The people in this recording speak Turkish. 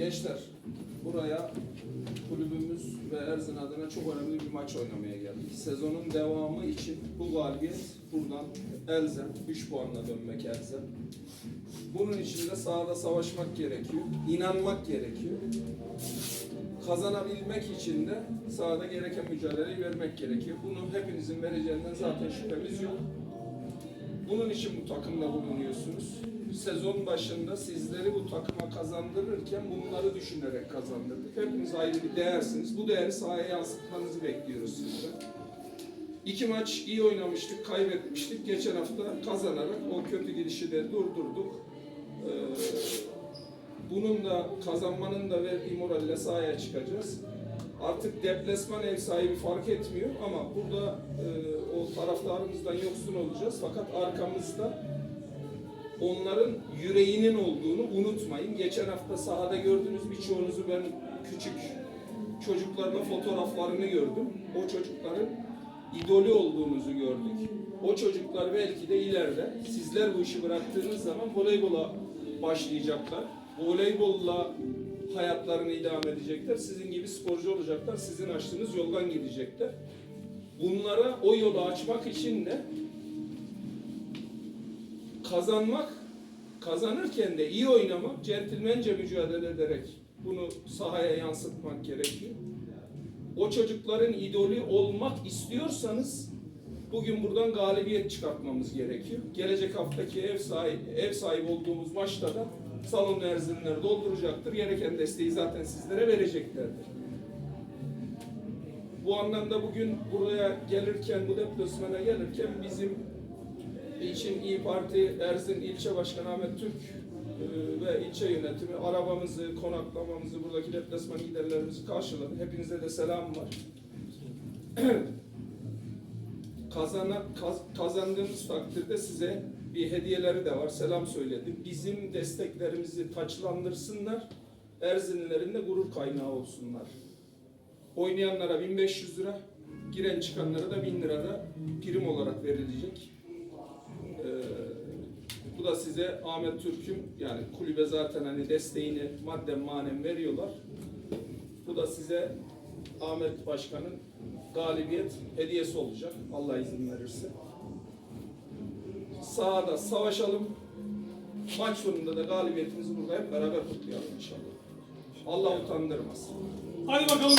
Gençler, buraya kulübümüz ve Erzin adına çok önemli bir maç oynamaya geldik. Sezonun devamı için bu galibiyet buradan Elzem, 3 puanla dönmek Elzem. Bunun için de sahada savaşmak gerekiyor, inanmak gerekiyor. Kazanabilmek için de sahada gereken mücadeleyi vermek gerekiyor. Bunu hepinizin vereceğinden zaten şüphemiz yok. Bunun için bu takımda bulunuyorsunuz. Sezon başında sizleri bu takıma kazandırırken bunları düşünerek kazandırdık. Hepiniz ayrı bir değersiniz. Bu değeri sahaya yansıtmanızı bekliyoruz sizden. İki maç iyi oynamıştık, kaybetmiştik. Geçen hafta kazanarak o kötü gidişi de durdurduk. Ee, bunun da kazanmanın da verdiği moralle sahaya çıkacağız. Artık deplasman ev sahibi fark etmiyor ama burada e, o taraftarımızdan yoksun olacağız. Fakat arkamızda onların yüreğinin olduğunu unutmayın. Geçen hafta sahada gördüğünüz birçoğunuzu ben küçük çocuklarla fotoğraflarını gördüm. O çocukların idolü olduğunuzu gördük. O çocuklar belki de ileride sizler bu işi bıraktığınız zaman voleybola başlayacaklar. Voleybolla hayatlarını idame edecekler. Sizin gibi sporcu olacaklar. Sizin açtığınız yoldan gidecekler. Bunlara o yolu açmak için de kazanmak, kazanırken de iyi oynamak, centilmence mücadele ederek bunu sahaya yansıtmak gerekiyor. O çocukların idolü olmak istiyorsanız bugün buradan galibiyet çıkartmamız gerekiyor. Gelecek haftaki ev sahibi, ev sahibi olduğumuz maçta da salon erzinleri dolduracaktır. Gereken desteği zaten sizlere vereceklerdir. Bu anlamda bugün buraya gelirken, bu deplasmana gelirken bizim için İyi Parti Erzin İlçe Başkanı Ahmet Türk e, ve ilçe yönetimi arabamızı, konaklamamızı, buradaki deplasman giderlerimizi karşıladı. Hepinize de selam var. Kazana, kaz- kazandığımız takdirde size bir hediyeleri de var. Selam söyledi. Bizim desteklerimizi taçlandırsınlar. Erzinlilerin de gurur kaynağı olsunlar. Oynayanlara 1500 lira, giren çıkanlara da 1000 lira da prim olarak verilecek. Ee, bu da size Ahmet Türk'üm yani kulübe zaten hani desteğini madden manen veriyorlar. Bu da size Ahmet Başkan'ın galibiyet hediyesi olacak Allah izin verirse. Sahada savaşalım. Maç sonunda da galibiyetimizi burada hep beraber kutlayalım inşallah. Allah utandırmasın. Hadi bakalım.